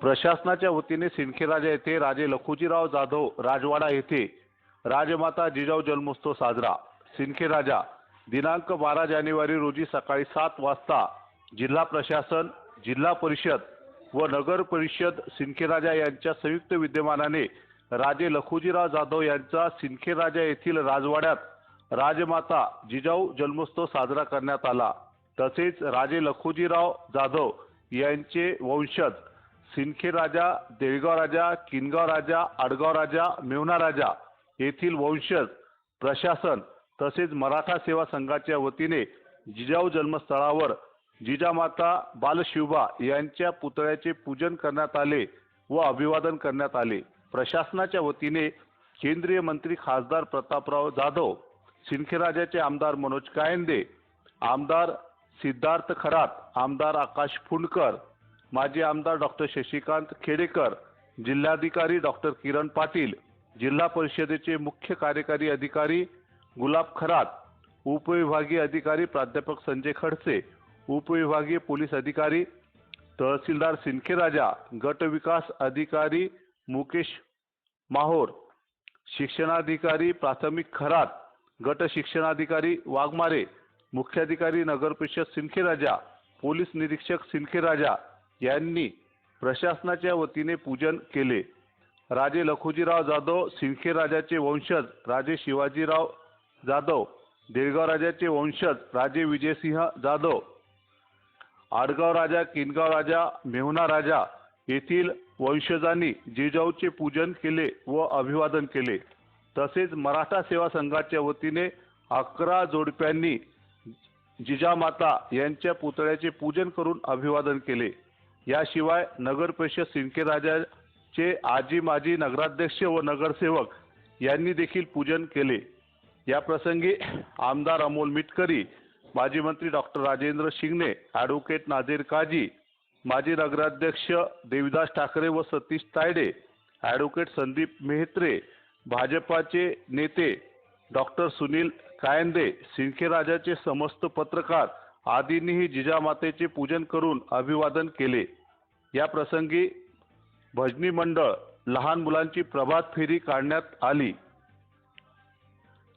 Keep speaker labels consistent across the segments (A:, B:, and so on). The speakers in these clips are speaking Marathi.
A: प्रशासनाच्या वतीने सिंदखेराजा येथे राजे लखुजीराव जाधव राजवाडा येथे राजमाता जिजाऊ जन्मोत्सव साजरा. सिंदखेराजा दिनांक बारा जानेवारी रोजी सकाळी सात वाजता जिल्हा प्रशासन जिल्हा परिषद व नगर परिषद सिंदखेराजा यांच्या संयुक्त विद्यमानाने राजे लखुजीराव जाधव यांचा सिंदखेराजा येथील राजवाड्यात राजमाता जिजाऊ जन्मोत्सव साजरा करण्यात आला. तसेच राजे लखुजीराव जाधव यांचे वंशज सिंदखेड राजा देळगाव राजा किनगाव राजा आडगाव राजा मेवना राजा येथील वंशज प्रशासन तसेच मराठा सेवा संघाच्या वतीने जिजाऊ जन्मस्थळावर जिजामाता बालशिवबा यांच्या पुतळ्याचे पूजन करण्यात आले व अभिवादन करण्यात आले. प्रशासनाच्या वतीने केंद्रीय मंत्री खासदार प्रतापराव जाधव सिंदखेडराजाचे आमदार मनोज कायंदे आमदार सिद्धार्थ खरात आमदार आकाश फुंडकर माजी आमदार डॉक्टर शशिकांत खेडेकर जिल्हाधिकारी डॉक्टर किरण पाटील जिल्हा परिषदेचे मुख्य कार्यकारी अधिकारी गुलाब खरात उपविभागीय अधिकारी प्राध्यापक संजय खडसे उपविभागीय पोलीस अधिकारी तहसीलदार सिंदखेडराजा गट विकास अधिकारी मुकेश माहोर शिक्षणाधिकारी प्राथमिक खरात गट शिक्षणाधिकारी वाघमारे मुख्याधिकारी नगर परिषद राजा पोलीस निरीक्षक सिंदखेडराजा यांनी प्रशासनाच्या वतीने पूजन केले. राजे लखुजीराव जाधव सिंदखेडराजाचे वंशज राजे शिवाजीराव जाधव देळगाव राजाचे वंशज राजे विजयसिंह जाधव आडगाव राजा किनगाव राजा मेहुणा राजा येथील वंशजांनी जिजाऊचे पूजन केले व अभिवादन केले. तसेच मराठा सेवा संघाच्या वतीने अकरा जोडप्यांनी जिजामाता यांच्या पुतळ्याचे पूजन करून अभिवादन केले. याशिवाय नगर परिषद सिंदखेडराजाचे आजी माजी नगराध्यक्ष व नगरसेवक यांनी देखील पूजन केले. या प्रसंगी आमदार अमोल मिटकरी माजी मंत्री डॉक्टर राजेंद्र शिंगणे ॲडव्होकेट नाझीर काजी माजी नगराध्यक्ष देविदास ठाकरे व सतीश तायडे ॲडव्होकेट संदीप मेहत्रे भाजपाचे नेते डॉक्टर सुनील कायंदे सिंदखेडराजाचे समस्त पत्रकार आदींनीही जिजामातेचे पूजन करून अभिवादन केले. या प्रसंगी भजनी मंडळ लहान मुलांची प्रभात फेरी काढण्यात आली.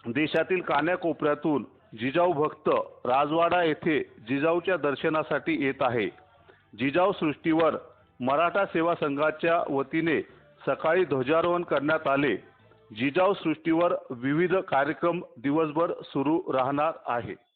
A: देशातील कान्याकोपऱ्यातून जिजाऊ भक्त राजवाडा येथे जिजाऊच्या दर्शनासाठी येत आहे. जिजाऊ सृष्टीवर मराठा सेवा संघाच्या वतीने सकाळी ध्वजारोहण करण्यात आले. जिजाऊ सृष्टीवर विविध कार्यक्रम दिवसभर सुरू राहणार आहे.